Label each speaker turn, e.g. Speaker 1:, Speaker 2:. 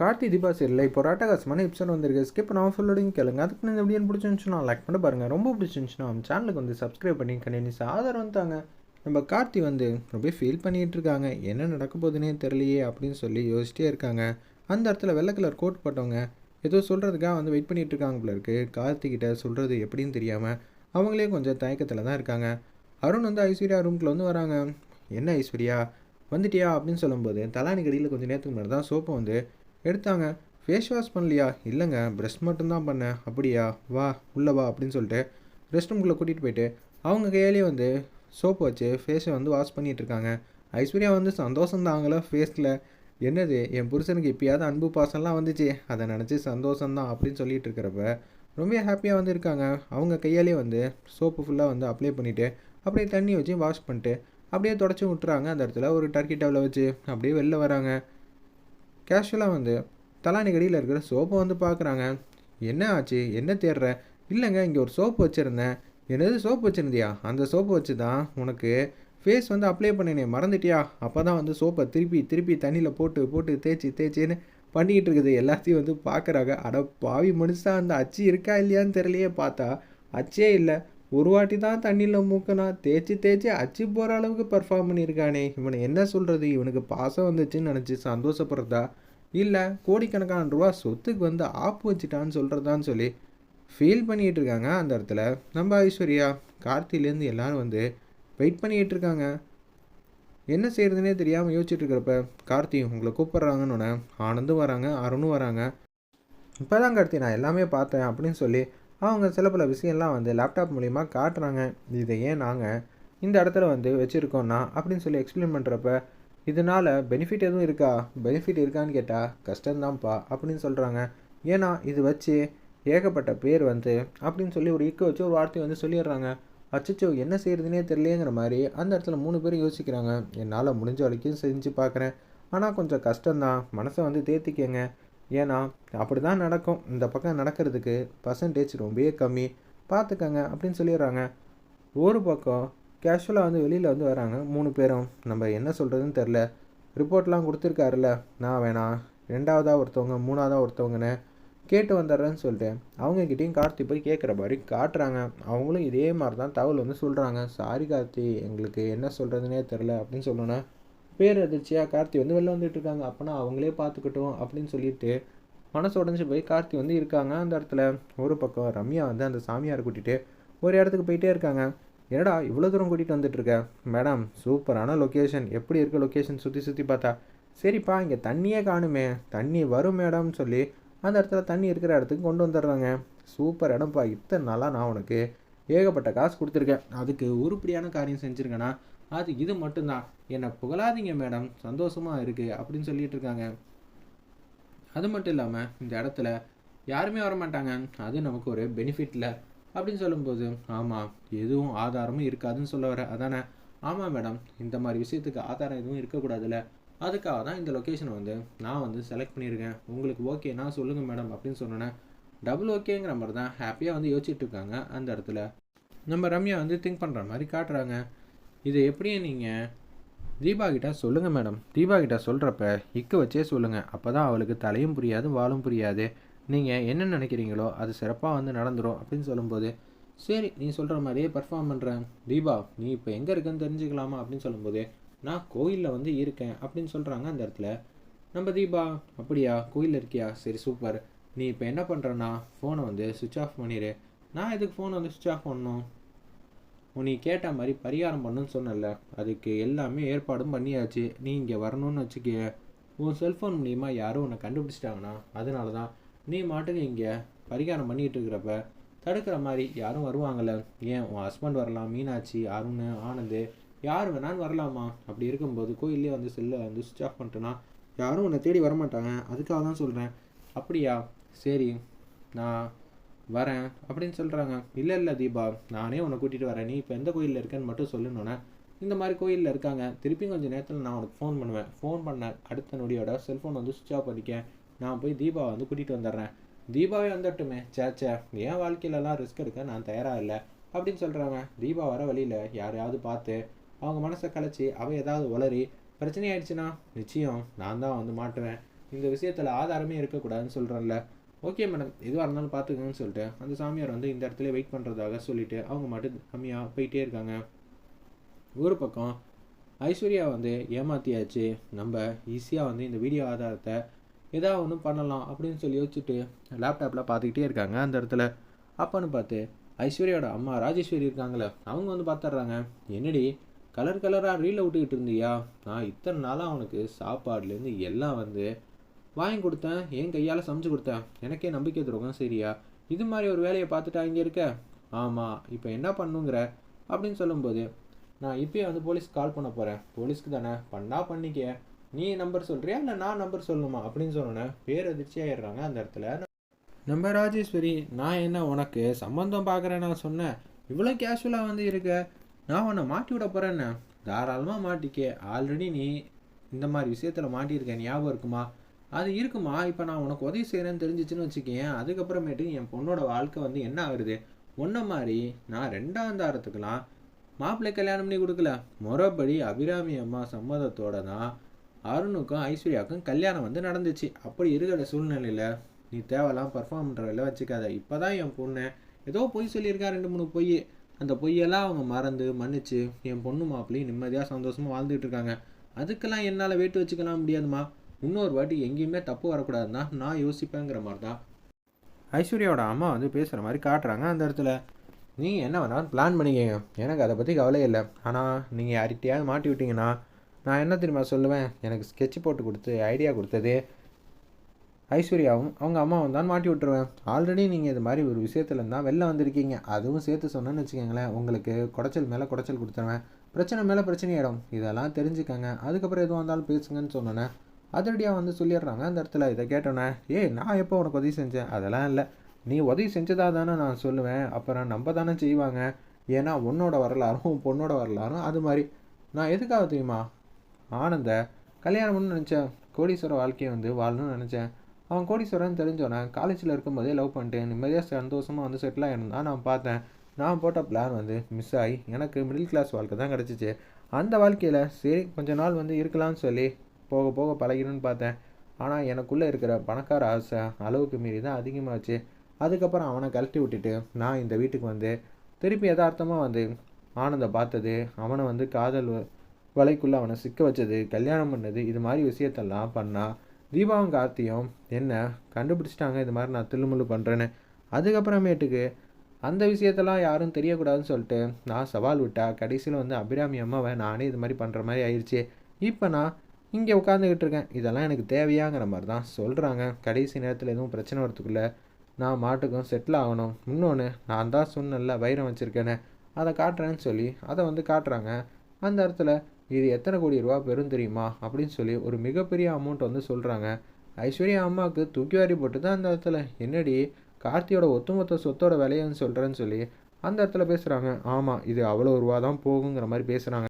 Speaker 1: கார்த்தி தீபா சரியில்லை இப்போ ராட்டகாசமான எபிசோட் வந்திருக்கு. ஸ்கிப் பண்ணாமல் ஃபுல்லோடையும் கேளுங்க. அதுக்கு இந்த வீடியோ பிடிச்சிருந்துச்சுன்னா லைக் பண்ணி பாருங்கள் ரொம்ப பிடிச்சிருந்துச்சுன்னா நம்ம சேனலுக்கு வந்து சப்ஸ்கிரைப் பண்ணி கண்டினியூஸ் ஆதரவு தாங்க. நம்ம கார்த்தி வந்து ரொம்ப ஃபீல் பண்ணிகிட்டு இருக்காங்க. என்ன நடக்க போகுதுன்னே தெரியலையே அப்படின்னு சொல்லி யோசிச்சிட்டே இருக்காங்க. அந்த இடத்துல வெள்ளை கலர் கோட் போட்டவங்க ஏதோ சொல்கிறதுக்காக வந்து வெயிட் பண்ணிகிட்டு இருக்காங்க போல இருக்கு. கார்த்திகிட்ட சொல்கிறது எப்படின்னு தெரியாமல் அவங்களே கொஞ்சம் தயக்கத்தில் தான் இருக்காங்க. அருண் வந்து ஐஸ்வர்யா ரூம்குள்ள வந்து வராங்க. என்ன ஐஸ்வர்யா? வந்துட்டியா? அப்படின்னு சொல்லும்போது தலானி கடியில் கொஞ்சம் நேரத்துக்கு முன்னாடி தான் சோப்பை வந்து எடுத்தாங்க. ஃபேஸ் வாஷ் பண்ணலையா? இல்லைங்க. ப்ரெஷ் மட்டும்தான் பண்ணேன். அப்படியா? வா உள்ளே வா அப்படின்னு சொல்லிட்டு ரெஸ்ட் ரூம்குள்ளே கூட்டிகிட்டு போயிட்டு அவங்க கையாலேயே வந்து சோப்பு வச்சு ஃபேஸை வந்து வாஷ் பண்ணிகிட்ருக்காங்க ஐஸ்வர்யா வந்து சந்தோஷம் தாங்கள ஃபேஸில் என்னது என் புருஷனுக்கு எப்பயாவது அன்பு பாசம்லாம் வந்துச்சு. அதை நினச்சி சந்தோஷம்தான் அப்படின்னு சொல்லிட்டு இருக்கிறப்ப ரொம்ப ஹாப்பியாக வந்து இருக்காங்க. அவங்க கையாலே வந்து சோப்பு ஃபுல்லாக வந்து அப்ளை பண்ணிவிட்டு அப்படியே தண்ணி வச்சு வாஷ் பண்ணிட்டு அப்படியே தொடச்சி விட்டுறாங்க. அந்த இடத்துல ஒரு டர்க்கி டவலை வச்சு அப்படியே வெளில வராங்க. கேஷுவலாக வந்து தலானி கடியில் இருக்கிற சோப்பை வந்து பார்க்குறாங்க என்ன ஆச்சு? என்ன தேடுற? இல்லைங்க இங்கே ஒரு சோப்பு வச்சுருந்தேன். என்னது சோப்பு வச்சுருந்தியா? அந்த சோப்பு வச்சு தான் உனக்கு ஃபேஸ் வந்து அப்ளை பண்ணினே மறந்துட்டியா? அப்போ தான் வந்து சோப்பை திருப்பி திருப்பி தண்ணியில் போட்டு போட்டு தேய்ச்சி தேய்ச்சின்னு பண்ணிக்கிட்டு இருக்குது. எல்லாத்தையும் வந்து பார்க்குறாங்க அட பாவி மனுஷா அந்த அச்சு இருக்கா இல்லையான்னு தெரியலையே பார்த்தா அச்சே இல்லை. ஒரு வாட்டி தான் தண்ணியில் மூக்கினா தேய்ச்சி தேய்ச்சி அச்சு போகிற அளவுக்கு பர்ஃபார்ம் பண்ணியிருக்கானே. இவனை என்ன சொல்கிறது இவனுக்கு பாசம் வந்துச்சுன்னு நினச்சி சந்தோஷப்படுறதா? இல்லை கோடிக்கணக்கான ரூபா சொத்துக்கு வந்து ஆப்பு வச்சுட்டான்னு சொல்கிறதான்னு சொல்லி ஃபீல் பண்ணிகிட்டு இருக்காங்க அந்த இடத்துல. நம்ம ஐஸ்வர்யா கார்த்திலேருந்து எல்லோரும் வந்து வெயிட் பண்ணிகிட்டு இருக்காங்க என்ன செய்கிறதுனே தெரியாமல் யோசிச்சுட்டு இருக்கிறப்ப கார்த்தி உங்களை கூப்பிட்றாங்கன்னு ஆனந்தும் வராங்க அருணும் வராங்க. இப்போ தான் கார்த்தி நான் எல்லாமே பார்த்தேன் அப்படின்னு சொல்லி அவங்க சில பல விஷயம்லாம் வந்து லேப்டாப் மூலிமா காட்டுறாங்க. இதை ஏன் நாங்கள் இந்த இடத்துல வந்து வச்சுருக்கோன்னா அப்படின்னு சொல்லி எக்ஸ்பிளைன் பண்ணுறப்ப இதனால் பெனிஃபிட் எதுவும் இருக்கா? பெனிஃபிட் இருக்கான்னு கேட்டால் கஷ்டம்தான்ப்பா அப்படின்னு சொல்கிறாங்க ஏன்னா இது வச்சு ஏகப்பட்ட பேர் வந்து அப்படின்னு சொல்லி ஒரு இக்க வச்சு ஒரு வார்த்தையை வந்து சொல்லிடுறாங்க. அச்சச்சோ என்ன செய்கிறதுனே தெரியலேங்கிற மாதிரி அந்த இடத்துல மூணு பேரும் யோசிக்கிறாங்க. என்னால் முடிஞ்ச வரைக்கும் செஞ்சு பார்க்குறேன் ஆனால் கொஞ்சம் கஷ்டம்தான். மனசை வந்து தேர்த்திக்கங்க ஏன்னா அப்படி தான் நடக்கும். இந்த பக்கம் நடக்கிறதுக்கு பர்சன்டேஜ் ரொம்பவே கம்மி. பார்த்துக்கங்க அப்படின்னு சொல்லிடுறாங்க. ஒரு பக்கம் கேஷுவலாக வந்து வெளியில் வந்து வராங்க மூணு பேரும். நம்ம என்ன சொல்கிறதுன்னு தெரில ரிப்போர்ட்லாம் கொடுத்துருக்காருல்ல. நான் வேணாம் ரெண்டாவதாக ஒருத்தவங்க மூணாவதாக ஒருத்தவங்கன்னு கேட்டு வந்துடுறேன்னு சொல்லிட்டு அவங்கக்கிட்டேயும் கார்த்தி போய் கேட்குற மாதிரி காட்டுறாங்க. அவங்களும் இதே மாதிரி தான் தகவல் வந்து சொல்கிறாங்க சாரி கார்த்தி எங்களுக்கு என்ன சொல்கிறதுனே தெரில அப்படின்னு சொல்லணுன்னா பேரதிர்ச்சியாக கார்த்தி வந்து வெளில வந்துட்டு இருக்காங்க. அப்போனா அவங்களே பார்த்துக்கட்டும் அப்படின்னு சொல்லிட்டு மனசு உடஞ்சி போய் கார்த்தி வந்து இருக்காங்க. அந்த இடத்துல ஒரு பக்கம் ரம்யா வந்து அந்த சாமியாரை கூட்டிகிட்டு ஒரு இடத்துக்கு போயிட்டே இருக்காங்க. என்னடா இவ்வளோ தூரம் கூட்டிகிட்டு வந்துட்டுருக்க மேடம் சூப்பரான லொக்கேஷன் எப்படி இருக்க லொக்கேஷன் சுற்றி சுற்றி பார்த்தா? சரிப்பா இங்கே தண்ணியே காணுமே. தண்ணி வரும் மேடம்னு சொல்லி அந்த இடத்துல தண்ணி இருக்கிற இடத்துக்கு கொண்டு வந்துடுறாங்க. சூப்பர் இடம்ப்பா இத்தனை நாளாக நான் உனக்கு ஏகப்பட்ட காசு கொடுத்துருக்கேன். அதுக்கு உருப்படியான காரியம் செஞ்சுருக்கேன்னா அது இது மட்டும்தான். என்னை புகழாதீங்க மேடம். சந்தோஷமாக இருக்குது அப்படின்னு சொல்லிட்டு இருக்காங்க. அது மட்டும் இல்லாமல் இந்த இடத்துல யாருமே வர மாட்டாங்க அது நமக்கு ஒரு பெனிஃபிட் இல்லை அப்படின்னு சொல்லும்போது ஆமாம் எதுவும் ஆதாரமும் இருக்காதுன்னு சொல்ல வர. அதானே? ஆமாம் மேடம். இந்த மாதிரி விஷயத்துக்கு ஆதாரம் எதுவும் இருக்கக்கூடாதுல்ல. அதுக்காக தான் இந்த லொக்கேஷனை வந்து நான் வந்து செலக்ட் பண்ணியிருக்கேன். உங்களுக்கு ஓகேனா சொல்லுங்கள் மேடம் அப்படின்னு சொன்னேன் டபுள் ஓகேங்கிற மாதிரி தான் ஹாப்பியாக வந்து யோசிச்சுட்டு இருக்காங்க அந்த இடத்துல. நம்ம ரம்யா வந்து திங்க் பண்ணுற மாதிரி காட்டுறாங்க. இதை எப்படியும் நீங்கள் தீபா கிட்ட சொல்லுங்கள் மேடம். தீபா கிட்ட சொல்கிறப்ப இக்க வச்சே சொல்லுங்கள் அப்போ தான் அவளுக்கு தலையும் புரியாது வாலும் புரியாது. நீங்கள் என்ன நினைக்கிறீங்களோ அது சிறப்பாக வந்து நடந்துடும் அப்படின்னு சொல்லும்போது சரி நீ சொல்கிற மாதிரியே பர்ஃபார்ம் பண்ணுறேன் தீபா நீ இப்போ எங்கே இருக்குன்னு தெரிஞ்சுக்கலாமா? அப்படின்னு சொல்லும்போது நான் கோயிலில் வந்து இருக்கேன் அப்படின்னு சொல்கிறாங்க அந்த இடத்துல. நம்ம தீபா அப்படியா? கோயிலில் இருக்கியா? சரி சூப்பர் நீ இப்போ என்ன பண்ணுறன்னா ஃபோனை வந்து சுவிட்ச் ஆஃப் பண்ணிடு நான் எதுக்கு ஃபோனை வந்து சுவிட்ச் ஆஃப் பண்ணணும்? நீ கேட்ட மாதிரி பரிகாரம் பண்ணுன்னு சொன்னல அதுக்கு எல்லாமே ஏற்பாடும் பண்ணியாச்சு. நீ இங்கே வரணும்னு வச்சுக்க உன் செல்ஃபோன் மூலிமா யாரும் உன்னை கண்டுபிடிச்சிட்டாங்கன்னா அதனால தான் நீ மாட்டுக்கு இங்கே பரிகாரம் பண்ணிகிட்டு இருக்கிறப்ப தடுக்கிற மாதிரி யாரும் வருவாங்கள்ல ஏன் உன் ஹஸ்பண்ட் வரலாம் மீனாட்சி அருண் ஆனந்த் யார் வேணாலும் வரலாமா? அப்படி இருக்கும்போது கோயிலே வந்து செல்லை வந்து சுவிச் ஆஃப் பண்ணிட்டேன்னா யாரும் உன்னை தேடி வரமாட்டாங்க. அதுக்காக தான் சொல்கிறேன் அப்படியா? சரி நான் வரேன் அப்படின்னு சொல்கிறாங்க இல்லை இல்லை தீபா நானே உன்னை கூட்டிகிட்டு வரேன். நீ இப்போ எந்த கோயிலில் இருக்கேன்னு மட்டும் சொல்லணுன்னே இந்த மாதிரி கோயிலில் இருக்காங்க. திருப்பி கொஞ்சம் நேரத்தில் நான் உனக்கு ஃபோன் பண்ணுவேன். ஃபோன் பண்ண அடுத்த நொடியோட செல்ஃபோன் வந்து சுவிட்ச் ஆஃப் பண்ணிக்க. நான் போய் தீபாவை வந்து கூட்டிகிட்டு வந்துடுறேன். தீபாவே வந்துட்டுமே. சேச்சே என் வாழ்க்கையிலலாம் ரிஸ்க் எடுக்க நான் தயாராக இல்லை. அப்படின்னு சொல்கிறாங்க தீபா வர வழியில் யாரையாவது பார்த்து அவங்க மனசை கலைச்சி அவள் ஏதாவது உளறி பிரச்சனை ஆயிடுச்சுன்னா நிச்சயம் நான் தான் வந்து மாட்டுவேன். இந்த விஷயத்தில் ஆதாரமே இருக்கக்கூடாதுன்னு சொல்கிறேன்ல ஓகே மேடம் எதுவாக இருந்தாலும் பார்த்துக்கங்கன்னு சொல்லிட்டு அந்த சாமியார் வந்து இந்த இடத்துல வெயிட் பண்ணுறதாக சொல்லிவிட்டு அவங்க மட்டும் கம்மியாக போயிட்டே இருக்காங்க. ஒரு பக்கம் ஐஸ்வர்யா வந்து ஏமாத்தியாச்சு. நம்ம ஈஸியாக வந்து இந்த வீடியோ ஆதாரத்தை ஏதாவது ஒன்று பண்ணலாம் அப்படின்னு சொல்லி யோசிச்சுட்டு லேப்டாப்பில் பார்த்துக்கிட்டே இருக்காங்க அந்த இடத்துல. அப்போன்னு பார்த்து ஐஸ்வர்யாவோட அம்மா ராஜேஸ்வரி இருக்காங்களே அவங்க வந்து பார்த்துட்றாங்க என்னடி கலர் கலராக ரீலை விட்டுக்கிட்டு இருந்தியா? நான் இத்தனை நாளாக அவனுக்கு சாப்பாடுலேருந்து எல்லாம் வந்து வாங்கி கொடுத்தேன் என் கையால் சமைச்சு கொடுத்தேன். எனக்கே நம்பிக்கை துரோகம் சரியா? இது மாதிரி ஒரு வேலையை பார்த்துட்டா இங்கே இருக்க? ஆமாம் இப்போ என்ன பண்ணுங்கிற? அப்படின்னு சொல்லும்போது நான் இப்போயே வந்து போலீஸ்க்கு கால் பண்ண போகிறேன் போலீஸ்க்கு தானே? பண்ணா பண்ணிக்க. நீ நம்பர் சொல்கிறியா இல்லை நான் நம்பர் சொல்லணுமா? அப்படின்னு சொன்னோன்னே பேர் அதிர்ச்சி ஆயிடுறாங்க அந்த இடத்துல. நம்ம ராஜேஸ்வரி நான் என்ன உனக்கு சம்மந்தம் பார்க்குறேன் நான் சொன்னேன். இவ்வளோ கேஷுவலாக வந்து இருக்க? நான் உன்னை மாட்டி விட போகிறேன்னு தாராளமாக மாட்டிக்க. ஆல்ரெடி நீ இந்த மாதிரி விஷயத்தில் மாட்டியிருக்க. ஞாபகம் இருக்குமா? அது இருக்குமா? இப்போ நான் உனக்கு உதவி செய்கிறேன்னு தெரிஞ்சிச்சுன்னு வச்சுக்கேன். அதுக்கப்புறமேட்டு என் பொண்ணோட வாழ்க்கை வந்து என்ன ஆகுது ஒன்றை மாதிரி நான் ரெண்டாம் தாரத்துக்கெலாம் மாப்பிள்ளை கல்யாணம் பண்ணி கொடுக்கல. முறைப்படி அபிராமி அம்மா சம்மதத்தோட தான் அருணுக்கும் ஐஸ்வர்யாவுக்கும் கல்யாணம் வந்து நடந்துச்சு. அப்படி இருக்கிற சூழ்நிலையில் நீ தேவையெல்லாம் பர்ஃபார்ம் பண்ணுற வச்சுக்காத. இப்போ தான் என் பொண்ணு ஏதோ பொய் சொல்லியிருக்கா ரெண்டு மூணு பொய். அந்த பொய்யெல்லாம் அவங்க மறந்து மன்னிச்சு என் பொண்ணு மாப்பிள்ளையும் நிம்மதியாக சந்தோஷமாக வாழ்ந்துகிட்டு இருக்காங்க. அதுக்கெல்லாம் என்னால் வேட்டு வச்சுக்கலாம் முடியாதுமா இன்னொரு வாட்டி எங்கேயுமே தப்பு வரக்கூடாதுன்னா நான் யோசிப்பேங்கிற மாதிரி தான் ஐஸ்வர்யாவோட அம்மா வந்து பேசுகிற மாதிரி காட்டுறாங்க அந்த இடத்துல. நீங்கள் என்ன வேணாலும் பிளான் பண்ணிக்கங்க. எனக்கு அதை பற்றி கவலை இல்லை. ஆனால் நீங்கள் யார்கிட்டையாவது மாட்டி விட்டீங்கன்னா நான் என்ன தெரியுமா சொல்லுவேன்? எனக்கு ஸ்கெட்ச் போட்டு கொடுத்து ஐடியா கொடுத்தது. ஐஸ்வர்யாவும் அவங்க அம்மாவும் தான் மாட்டி விட்டுருவேன். ஆல்ரெடி நீங்கள் இது மாதிரி ஒரு விஷயத்துல தான் வெளில வந்திருக்கீங்க. அதுவும் சேர்த்து சொன்னேன்னு வச்சுக்கோங்களேன். உங்களுக்கு குடைச்சல் மேலே குடைச்சல் கொடுத்துருவேன். பிரச்சனை மேலே பிரச்சனையாயிடும் இதெல்லாம் தெரிஞ்சுக்கங்க. அதுக்கப்புறம் எதுவும் வந்தாலும் பேசுங்கன்னு சொன்னேன். அதிரடியாக வந்து சொல்லிடுறாங்க. அந்த இடத்துல இதை கேட்டோன்னே ஏய் நான் எப்போ உனக்கு உதவி செஞ்சேன்? அதெல்லாம் இல்லை. நீ உதவி செஞ்சதாக தானே நான் சொல்லுவேன். அப்புறம் நம்ம தானே செய்வாங்க. ஏன்னா உன்னோட வரலாறும் பொண்ணோட வரலாறும் அது மாதிரி. நான் எதுக்காக தெரியுமா? ஆனந்த கல்யாணம்னு நினச்சேன். கோடீஸ்வர வாழ்க்கையை வந்து வாழணும்னு நினச்சேன். அவன் கோடீஸ்வரன் தெரிஞ்சோன்னே காலேஜில் இருக்கும்போதே லவ் பண்ணிட்டு நிம்மதியாக சந்தோஷமாக வந்து செட்டில் ஆகிருந்தான் நான் பார்த்தேன் நான் போட்ட பிளான் வந்து மிஸ் ஆகி எனக்கு மிடில் கிளாஸ் வாழ்க்கை தான் கிடச்சிச்சு. அந்த வாழ்க்கையில் சரி கொஞ்ச நாள் வந்து இருக்கலாம்னு சொல்லி போக போக பழகிடுன்னு பார்த்தேன். ஆனால் எனக்குள்ளே இருக்கிற பணக்கார ஆசை அளவுக்கு மீறி தான் அதிகமாகச்சு அதுக்கப்புறம் அவனை கழட்டி விட்டுட்டு நான் இந்த வீட்டுக்கு வந்து திருப்பி யதார்த்தமாக வந்து ஆனந்தை பார்த்தது அவனை வந்து காதல் வலைக்குள்ளே அவனை சிக்க வச்சது கல்யாணம் பண்ணது இது மாதிரி விஷயத்தெல்லாம் பண்ணால் தீபாவும் கார்த்தியும் என்ன கண்டுபிடிச்சிட்டாங்க இது மாதிரி நான் தில்லுமுள்ளு பண்ணுறேன்னு அதுக்கப்புறமேட்டுக்கு அந்த விஷயத்தெல்லாம் யாரும் தெரியக்கூடாதுன்னு சொல்லிட்டு நான் சவால் விட்டா கடைசியில் வந்து அபிராமி அம்மாவை நானே இது மாதிரி பண்ணுற மாதிரி ஆயிடுச்சு இப்போ நான் இங்கே உட்காந்துக்கிட்டு இருக்கேன். இதெல்லாம் எனக்கு தேவையாங்கிற மாதிரி தான் சொல்கிறாங்க கடைசி நேரத்தில் எதுவும் பிரச்சனை வரத்துக்குள்ளே நான் மாட்டுக்கும் செட்டில் ஆகணும். இன்னொன்று நான் தான் சொன்னல வைரம் வச்சுருக்கேன்னு அதை காட்டுறேன்னு சொல்லி அதை வந்து காட்டுறாங்க. அந்த இடத்துல இது எத்தனை கோடி ரூபா பெரும் தெரியுமா? அப்படின்னு சொல்லி ஒரு மிகப்பெரிய அமௌண்ட் வந்து சொல்கிறாங்க ஐஸ்வர்யா அம்மாவுக்கு தூக்கி வாரி போட்டு தான் அந்த இடத்துல என்னடி கார்த்தியோட ஒத்துமொத்த சொத்தோட விலையன்னு சொல்கிறேன்னு சொல்லி அந்த இடத்துல பேசுகிறாங்க ஆமாம் இது அவ்வளோ ரூபா தான் போகுங்கிற மாதிரி பேசுகிறாங்க